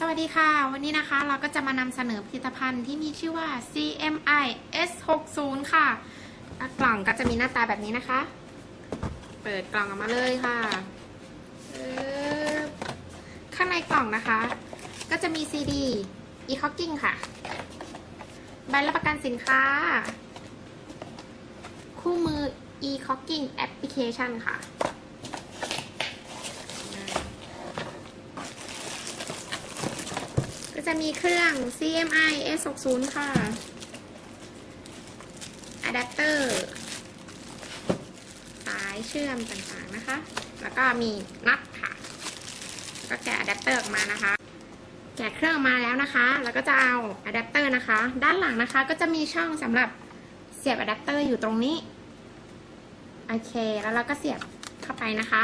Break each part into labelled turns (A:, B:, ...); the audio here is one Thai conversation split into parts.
A: สวัสดีค่ะ วันนี้นะคะเราก็จะมานำเสนอผลิตภัณฑ์ที่มีชื่อว่า CMI S60 ค่ะอะ กล่องก็จะมีหน้าตาแบบนี้นะคะ เปิดกล่องออกมาเลยค่ะ ข้างในกล่องนะคะ ก็จะมี CD e-cocking ค่ะ ใบรับประกันสินค้า คู่มือ e-cocking application ค่ะ จะมีเครื่อง CMI S60 ค่ะอะแดปเตอร์สายเชื่อมต่างๆนะคะ แล้วก็มีน็อตค่ะ ก็แกะอะแดปเตอร์ออกมานะคะ แกะเครื่องมาแล้วนะคะ แล้วก็จะเอาอะแดปเตอร์นะคะ ด้านหลังนะคะก็จะมีช่องสำหรับเสียบอะแดปเตอร์อยู่ตรงนี้ โอเค แล้วเราก็เสียบเข้าไปนะคะ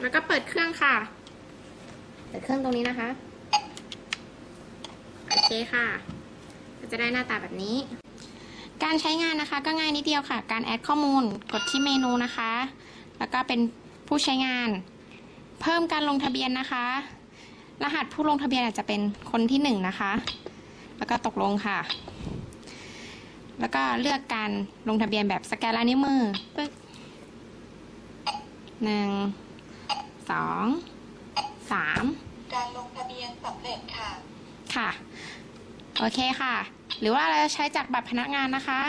A: แล้วก็เปิดเครื่องค่ะ เปิดเครื่องตรงนี้นะคะ โอเคค่ะ ก็จะได้หน้าตาแบบนี้ การใช้งานนะคะก็ง่ายนิดเดียวค่ะ การแอดข้อมูลกดที่เมนูนะคะ แล้วก็เป็นผู้ใช้งาน เพิ่มการลงทะเบียนนะคะ รหัสผู้ลงทะเบียนอาจจะเป็นคนที่หนึ่งนะคะ แล้วก็ตกลงค่ะ แล้วก็เลือกการลงทะเบียนแบบสแกนลายนิ้วมือปึ๊กหนึ่งสอง สาม
B: การลงทะเบียนสำเร็จค่ะ
A: ค่ะ โอเคค่ะ หรือว่าเราจะใช้จากบัตรพนักงานนะคะ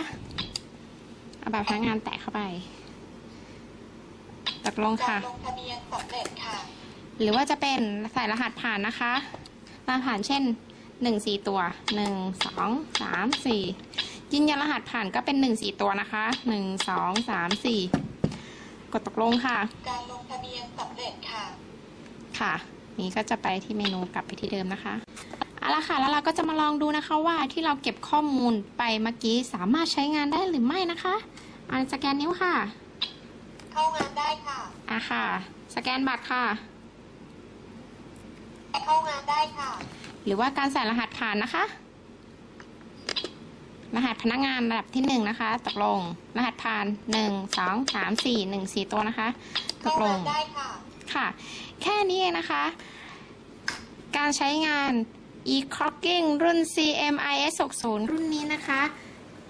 A: เอาบัตรพนักงานแตะเข้าไปตกลง
B: กา
A: ค่ะ
B: รลงทะเบียนสำเร็จค่ะ
A: หรือว่าจะเป็นใส่รหัสผ่านนะคะรหัสผ่านเช่นหนึ่งสี่ตัวหนึ่งสองสามสี่ยืนยันรหัสผ่านก็เป็นหนึ่งสี่ตัวนะคะหนึ่งสองสามสี่กดตกลงค่ะ
B: การลงทะเบียนสำเร็จค่ะ
A: ค่ะ นี้ก็จะไปที่เมนูกลับไปที่เดิมนะคะเอาละค่ะ แล้วเราก็จะมาลองดูนะคะว่าที่เราเก็บข้อมูลไปเมื่อกี้สามารถใช้งานได้หรือไม่นะคะอันสแกนนิ้วค่ะ
B: เข้างานได้ค่ะ
A: อะค่ะ สแกนบัตรค่ะ
B: เข้างานได้ค่ะ
A: หรือว่าการใส่รหัสผ่านนะคะ รหัสพนักงานระดับที่หนึ่งนะคะ ตกลง รหัสผ่านหนึ่งสองสามสี่หนึ่งสี่ตัวนะคะต
B: เข้าก
A: ล
B: งางนได้ค่ะ
A: ค่ะ แค่นี้เองนะคะ การใช้งาน e-clocking รุ่น CMIS 60รุ่นนี้นะคะ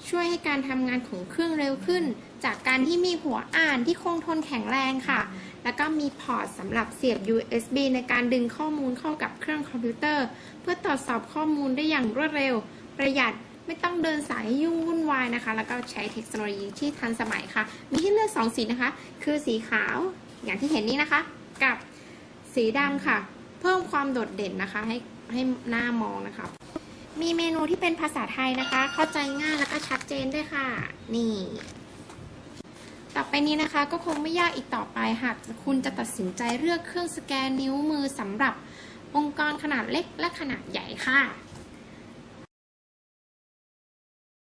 A: ช่วยให้การทำงานของเครื่องเร็วขึ้น จากการที่มีหัวอ่านที่คงทนแข็งแรงค่ะ แล้วก็มีพอร์ตสำหรับเสียบ USB ในการดึงข้อมูลเข้ากับเครื่องคอมพิวเตอร์ เพื่อตรวจสอบข้อมูลได้อย่างรวดเร็ว ประหยัดไม่ต้องเดินสายยุ่งวุ่นวายนะคะ แล้วก็ใช้เทคโนโลยีที่ทันสมัยค่ะ มีให้เลือก 2 สีนะคะ คือสีขาวอย่างที่เห็นนี้นะคะ กับสีดำค่ะ เพิ่มความโดดเด่นนะคะ ให้ให้หน้ามองนะคะ มีเมนูที่เป็นภาษาไทยนะคะ เข้าใจง่ายแล้วก็ชัดเจนด้วยค่ะ นี่ ต่อไปนี้นะคะก็คงไม่ยากอีกต่อไปหากคุณจะตัดสินใจเลือกเครื่องสแกนนิ้วมือสำหรับองค์กรขนาดเล็กและขนาดใหญ่ค่ะ